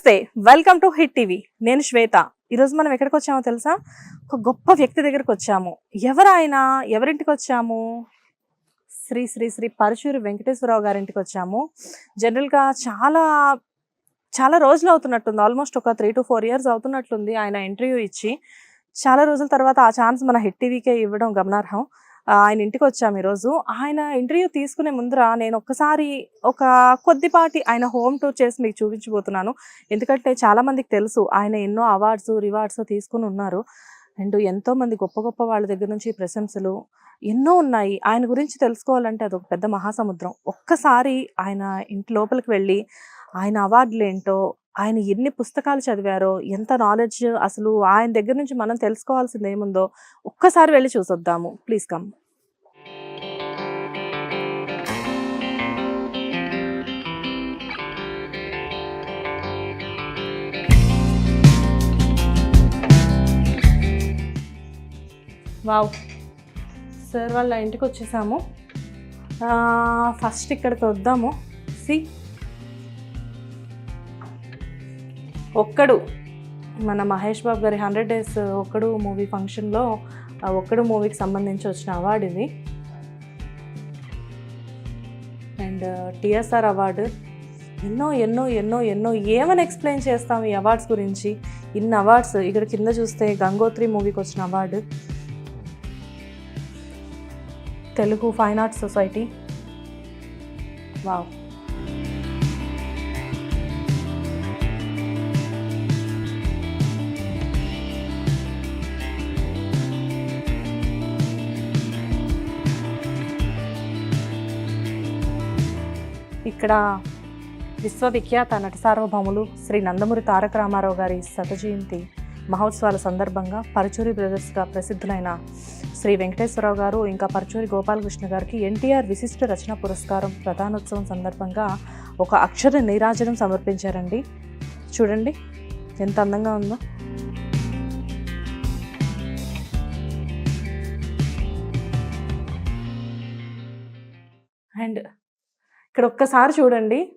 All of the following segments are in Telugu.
నమస్తే వెల్కమ్ టు హిట్ టీవీ నేను శ్వేత. ఈరోజు మనం ఎక్కడికి వచ్చామో తెలుసా? ఒక గొప్ప వ్యక్తి దగ్గరికి వచ్చాము. ఎవరు ఆయన ఎవరింటికి వచ్చాము? శ్రీ శ్రీ శ్రీ పరశూరి వెంకటేశ్వరరావు గారింటికి వచ్చాము. జనరల్గా చాలా చాలా రోజులు అవుతున్నట్టుంది. ఆల్మోస్ట్ ఒక త్రీ టు ఫోర్ ఇయర్స్ అవుతున్నట్లుంది ఆయన ఇంటర్వ్యూ ఇచ్చి. చాలా రోజుల తర్వాత ఆ ఛాన్స్ మన హిట్ టీవీకే ఇవ్వడం గమనార్హం. ఆయన ఇంటికి వచ్చాము ఈరోజు. ఆయన ఇంటర్వ్యూ తీసుకునే ముందర నేను ఒక్కసారి ఒక కొద్దిపాటి ఆయన హోమ్ టూర్ చేసి మీకు చూపించబోతున్నాను. ఎందుకంటే చాలామందికి తెలుసు ఆయన ఎన్నో అవార్డ్స్ రివార్డ్స్ తీసుకుని ఉన్నారు. అండ్ ఎంతో మంది గొప్ప గొప్ప వాళ్ళ దగ్గర నుంచి ప్రశంసలు ఎన్నో ఉన్నాయి. ఆయన గురించి తెలుసుకోవాలంటే అది ఒక పెద్ద మహాసముద్రం. ఒక్కసారి ఆయన ఇంటి లోపలికి వెళ్ళి ఆయన అవార్డులు ఏంటో ఆయన ఎన్ని పుస్తకాలు చదివారో ఎంత నాలెడ్జ్ అసలు ఆయన దగ్గర నుంచి మనం తెలుసుకోవాల్సింది ఏముందో ఒక్కసారి వెళ్ళి చూసొద్దాము. Please come. వావ్. సార్ వాళ్ళ ఇంటికి వచ్చేసాము. ఫస్ట్ ఇక్కడికి వద్దాము. సి. ఒక్కడు. మన మహేష్ బాబు గారి హండ్రెడ్ డేస్ ఒక్కడు మూవీ ఫంక్షన్లో ఒక్కడు మూవీకి సంబంధించి వచ్చిన అవార్డు ఇది. And TSR award. ఎన్నో ఎన్నో ఎన్నో ఎన్నో ఏమని ఎక్స్ప్లెయిన్ చేస్తాం ఈ అవార్డ్స్ గురించి? ఇన్ని అవార్డ్స్ ఇక్కడ కింద చూస్తే గంగోత్రి మూవీకి వచ్చిన award. Telugu fine arts society wow ఇక్కడ విశ్వవిఖ్యాత నట సార్వభౌములు శ్రీ నందమూరి తారక రామారావు గారి శత జయంతి మహోత్సవాల సందర్భంగా పరచూరి బ్రదర్స్గా ప్రసిద్ధులైన శ్రీ వెంకటేశ్వరరావు గారు ఇంకా పరచూరి గోపాలకృష్ణ గారికి ఎన్టీఆర్ విశిష్ట రచన పురస్కారం ప్రధానోత్సవం సందర్భంగా ఒక అక్షర నీరాజనం సమర్పించారండి. చూడండి ఎంత అందంగా ఉందో. అండ్ ఇక్కడ ఒక్కసారి చూడండి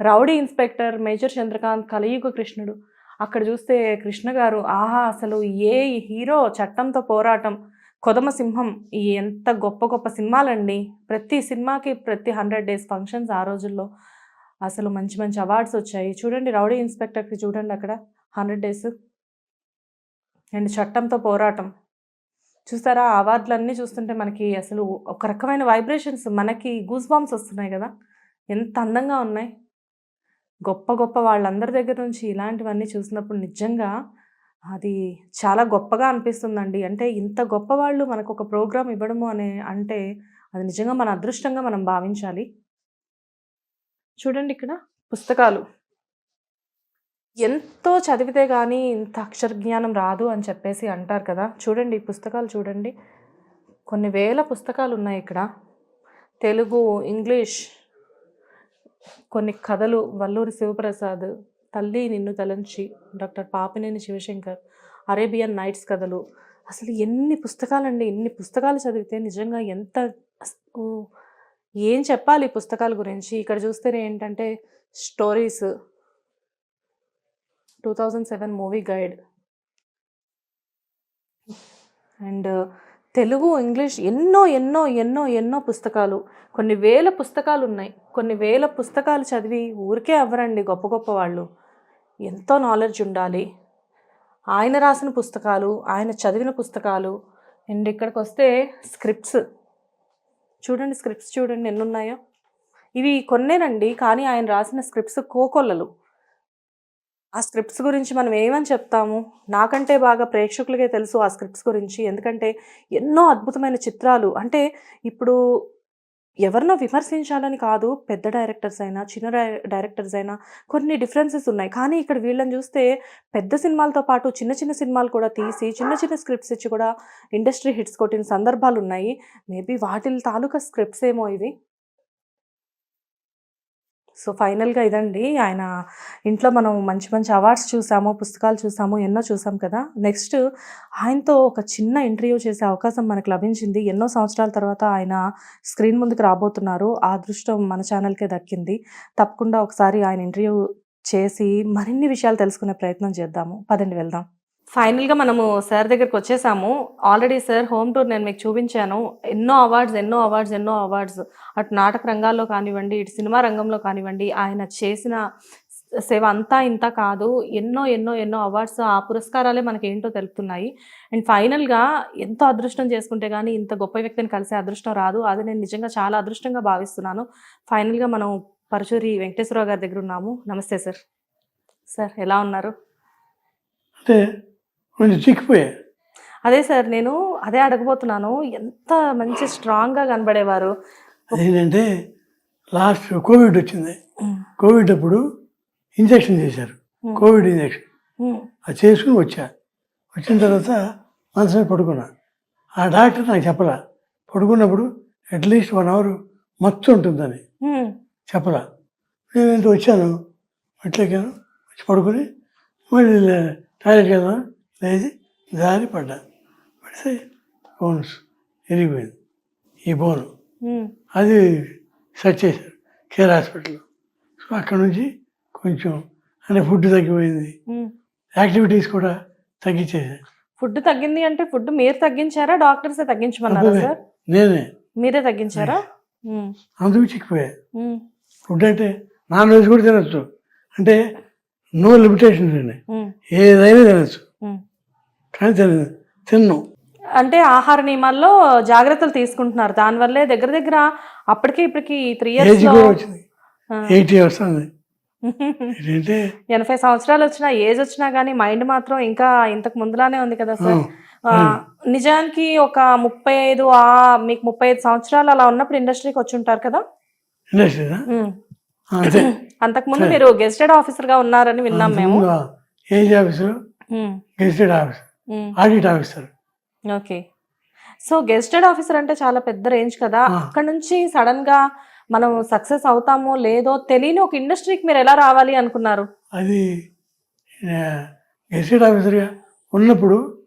రౌడీ ఇన్స్పెక్టర్ మేజర్ చంద్రకాంత్ కలియుగ కృష్ణుడు. అక్కడ చూస్తే కృష్ణ గారు ఆహా అసలు ఏ హీరో చట్టంతో పోరాటం. కొదమ సింహం ఈ ఎంత గొప్ప గొప్ప సినిమాలండి. ప్రతి సినిమాకి ప్రతి హండ్రెడ్ డేస్ ఫంక్షన్స్ ఆ రోజుల్లో అసలు మంచి మంచి అవార్డ్స్ వచ్చాయి. చూడండి రౌడీ ఇన్స్పెక్టర్కి చూడండి అక్కడ హండ్రెడ్ డేస్. అండ్ చట్టంతో పోరాటం. చూస్తారా? అవార్డులన్నీ చూస్తుంటే మనకి అసలు ఒక రకమైన వైబ్రేషన్స్ మనకి గూస్ బాంబ్స్ వస్తున్నాయి కదా. ఎంత అందంగా ఉన్నాయి. గొప్ప గొప్ప వాళ్ళందరి దగ్గర నుంచి ఇలాంటివన్నీ చూసినప్పుడు నిజంగా అది చాలా గొప్పగా అనిపిస్తుందండి. అంటే ఇంత గొప్ప వాళ్ళు మనకు ఒక ప్రోగ్రామ్ ఇవ్వడము అనే అంటే అది నిజంగా మన అదృష్టంగా మనం భావించాలి. చూడండి ఇక్కడ పుస్తకాలు. ఎంతో చదివితే కానీ ఇంత అక్షర జ్ఞానం రాదు అని చెప్పేసి అంటారు కదా. చూడండి పుస్తకాలు చూడండి. కొన్ని వేల పుస్తకాలు ఉన్నాయి ఇక్కడ. తెలుగు ఇంగ్లీష్ కొన్ని కథలు వల్లూరి శివప్రసాద్ తల్లి నిన్ను తలంచి doctor Papineni Sivasankar Arabian nights కథలు. అసలు ఎన్ని పుస్తకాలండి ఎన్ని పుస్తకాలు చదివితే నిజంగా ఎంత ఏం చెప్పాలి పుస్తకాల గురించి? ఇక్కడ చూస్తే ఏంటంటే stories. Two thousand seven movie guide. And Telugu English ఎన్నో ఎన్నో ఎన్నో ఎన్నో పుస్తకాలు. కొన్ని వేల పుస్తకాలు ఉన్నాయి కొన్ని వేల పుస్తకాలు చదివి ఊరికే అవ్వరండి గొప్ప గొప్ప వాళ్ళు. ఎంతో నాలెడ్జ్ ఉండాలి. ఆయన రాసిన పుస్తకాలు ఆయన చదివిన పుస్తకాలు అండ్ ఇక్కడికి వస్తే స్క్రిప్ట్స్ చూడండి స్క్రిప్ట్స్ చూడండి ఎన్ని ఉన్నాయో ఇవి కొన్నేనండి కానీ ఆయన రాసిన స్క్రిప్ట్స్ కోకొల్లలు. ఆ స్క్రిప్ట్స్ గురించి మనం ఏమని చెప్తాము? నాకంటే బాగా ప్రేక్షకులకే తెలుసు ఆ స్క్రిప్ట్స్ గురించి. ఎందుకంటే ఎన్నో అద్భుతమైన చిత్రాలు. అంటే ఇప్పుడు ఎవరినో విమర్శించాలని కాదు పెద్ద డైరెక్టర్స్ అయినా చిన్న డైరెక్టర్స్ అయినా కొన్ని డిఫరెన్సెస్ ఉన్నాయి. కానీ ఇక్కడ వీళ్ళని చూస్తే పెద్ద సినిమాలతో పాటు చిన్న చిన్న సినిమాలు కూడా తీసి చిన్న చిన్న స్క్రిప్ట్స్ ఇచ్చి కూడా ఇండస్ట్రీ హిట్స్ కొట్టిన సందర్భాలు ఉన్నాయి మేబీ వాటి తాలూకా స్క్రిప్ట్స్ ఏమో ఇవి. సో ఫైనల్గా ఇదండి. ఆయన ఇంట్లో మనం మంచి మంచి అవార్డ్స్ చూసాము పుస్తకాలు చూసాము ఎన్నో చూసాం కదా. నెక్స్ట్ ఆయనతో ఒక చిన్న ఇంటర్వ్యూ చేసే అవకాశం మనకు లభించింది. ఎన్నో సంవత్సరాల తర్వాత ఆయన స్క్రీన్ ముందుకు రాబోతున్నారు. ఆ దృష్టం మన ఛానల్కే దక్కింది. తప్పకుండా ఒకసారి ఆయన ఇంటర్వ్యూ చేసి మరిన్ని విషయాలు తెలుసుకునే ప్రయత్నం చేద్దాము. పదండి వెళ్దాం. ఫైనల్గా మనము సార్ దగ్గరికి వచ్చేసాము. ఆల్రెడీ సార్ హోమ్ టూర్ నేను మీకు చూపించాను. ఎన్నో అవార్డ్స్ ఎన్నో అవార్డ్స్ ఎన్నో అవార్డ్స్. అటు నాటక రంగాల్లో కానివ్వండి ఇటు సినిమా రంగంలో కానివ్వండి ఆయన చేసిన సేవ అంతా ఇంత కాదు. ఎన్నో ఎన్నో ఎన్నో అవార్డ్స్ ఆ పురస్కారాలే మనకి ఏంటో తెలుపుతున్నాయి. అండ్ ఫైనల్గా ఎంతో అదృష్టం చేసుకుంటే కానీ ఇంత గొప్ప వ్యక్తిని కలిసే అదృష్టం రాదు. అది నేను నిజంగా చాలా అదృష్టంగా భావిస్తున్నాను. ఫైనల్గా మనం పరచూరి వెంకటేశ్వరరావు గారి దగ్గర ఉన్నాము. నమస్తే సార్. సార్ ఎలా ఉన్నారు? అంటే కొంచెం చిక్కిపోయా. అదే సార్ నేను అదే అడగబోతున్నాను. ఎంత మంచి స్ట్రాంగ్గా కనబడేవారు. అదేంటంటే లాస్ట్ కోవిడ్ వచ్చింది. కోవిడ్ అప్పుడు ఇంజక్షన్ చేశారు. కోవిడ్ ఇంజక్షన్ అది చేసుకుని వచ్చా. వచ్చిన తర్వాత మనసు మీద పడుకున్నా. ఆ డాక్టర్ నాకు చెప్పలా. పడుకున్నప్పుడు అట్లీస్ట్ వన్ అవర్ మత్తు ఉంటుందని చెప్పలా. నేను ఇంత వచ్చాను. మెట్లెక్కాను. వచ్చి పడుకుని మళ్ళీ టాయిలెట్కి వెళ్దాం లేచి జారి పడ్డా. పడితే బోన్స్ ఎరిగిపోయింది ఈ బోను అది సెట్ చేశారు కేర్ హాస్పిటల్లో. సో అక్కడ నుంచి కొంచెం అంటే ఫుడ్ తగ్గిపోయింది. యాక్టివిటీస్ కూడా తగ్గించేసారు ఫుడ్ తగ్గింది అంటే ఫుడ్ మీరు తగ్గించారా డాక్టర్స్ తగ్గించమన్నారా. సార్? నేనే. మీరే తగ్గించారా? అందుకు చిక్కిపోయా. ఫుడ్ అంటే నాన్ వెజ్ కూడా తినచ్చు. అంటే నో లిమిటేషన్స్ అండి ఏదైనా తినచ్చు. కానీ తిన తిన్ను. అంటే ఆహార నియమాల్లో జాగ్రత్తలు తీసుకుంటున్నారు. దానివల్లే దగ్గర దగ్గర అప్పటికి ఇప్పటికి త్రీ ఏజ్ ఇయర్స్ వచ్చింది. ఎయిటీ వస్తుంది ఏంటంటే? ఎనభై సంవత్సరాలు వచ్చినా ఏజ్ వచ్చినా కానీ మైండ్ మాత్రం ఇంకా ఇంతకు ముందులానే ఉంది కదా సార్. ఆ, నిజానికి ఒక ముప్పై ఐదు ఆ మీకు ముప్పై ఐదు సంవత్సరాలు అలా ఉన్నప్పుడు ఇండస్ట్రీకి వచ్చి ఉంటారు కదా? ఇండస్ట్రీనా ఉమ్. అంతే అంతకుముందు మీరు గెస్టెడ్ ఆఫీసర్గా ఉన్నారని విన్నాం మేము. ముందు AG um, gazetted audit officer. Okay. So gazetted officer అంటే చాలా పెద్ద రేంజ్ కదా. అక్కడ నుంచి సడన్గా మనం సక్సెస్ అవుతామో లేదో తెలియని ఒక ఇండస్ట్రీకి మీరు ఎలా రావాలి అనుకున్నారు? అది గెజిటెడ్ ఆఫీసర్గా ఉన్నప్పుడు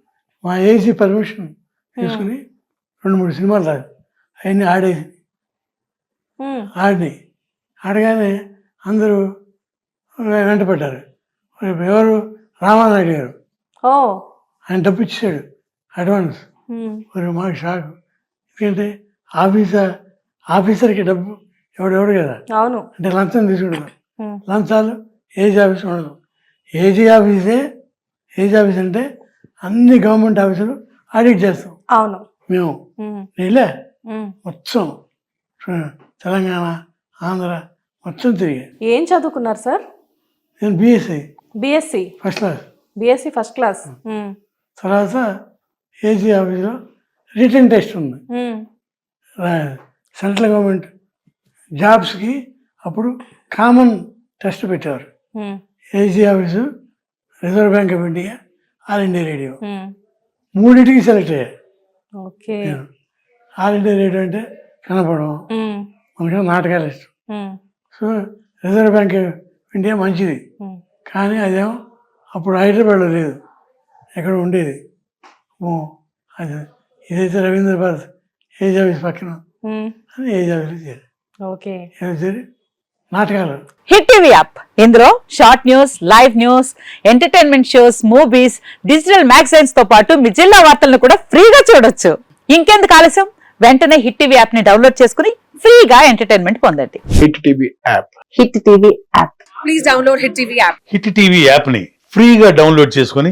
మా ఏసీ పర్మిషన్ తీసుకుని రెండు మూడు సినిమాలు రాదు అవన్నీ ఆడేసి ఆడినాయి. ఆడగానే అందరూ వెంటపడ్డారు. ఎవరు? రామానాయుడు గారు. ఓ. ఆయన డబ్బు ఇచ్చాడు. అడ్వాన్స్. మరి మాకు షాక్. ఎందుకంటే ఆఫీసర్ ఆఫీసర్కి డబ్బు ఎవడెవడు కదా? అవును. అంటే లంచం తీసుకుంటాం లంచాలు ఏజ్ ఆఫీస్ ఉండదు. ఏజీ ఆఫీసే ఏజ్ ఆఫీస్ అంటే అన్ని గవర్నమెంట్ ఆఫీసులు ఆడిట్ చేస్తాం. అవును. మేము. ఉమ్. మొత్తం. తెలంగాణ ఆంధ్ర మొత్తం తిరిగా. ఏం చదువుకున్నారు సార్? నేను BSI BSc. First class. BSc first class. తర్వాత ఏజీ ఆఫీసులో రిటర్న్ టెస్ట్ ఉంది. సెంట్రల్ గవర్నమెంట్ జాబ్స్కి అప్పుడు కామన్ టెస్ట్ పెట్టేవారు. AG office reserve bank of India All India Radio. మూడింటికి సెలెక్ట్ అయ్యా ఓకే. నేను ఆల్ ఇండియా రేడియో అంటే కనపడడం మనకి నాటకాలు ఇష్టం so Reserve Bank of India మంచిది. కానీ అదేమో అప్పుడు హైదరాబాద్లో లేదు. ఎక్కడ ఉండేది? ఓ అది ఇదైతే రవీంద్ర భారత్ ఏజ్ ఆఫీస్ పక్కన అని ఏజ్ ఆఫీస్లో చేరి ఓకే. చేరి నాటకాలు. Hit TV app. ఇందులో short news live news entertainment shows movies digital మ్యాగజైన్స్తో పాటు మీ జిల్లా వార్తలను కూడా ఫ్రీగా చూడొచ్చు. ఇంకెందుకు ఆలస్యం? వెంటనే హిట్ టీవీ యాప్ని డౌన్లోడ్ చేసుకుని ఫ్రీగా ఎంటర్టైన్మెంట్ పొందండి. Hit TV app. Hit TV app. Hit TV యాప్ని ఫ్రీగా డౌన్లోడ్ చేసుకొని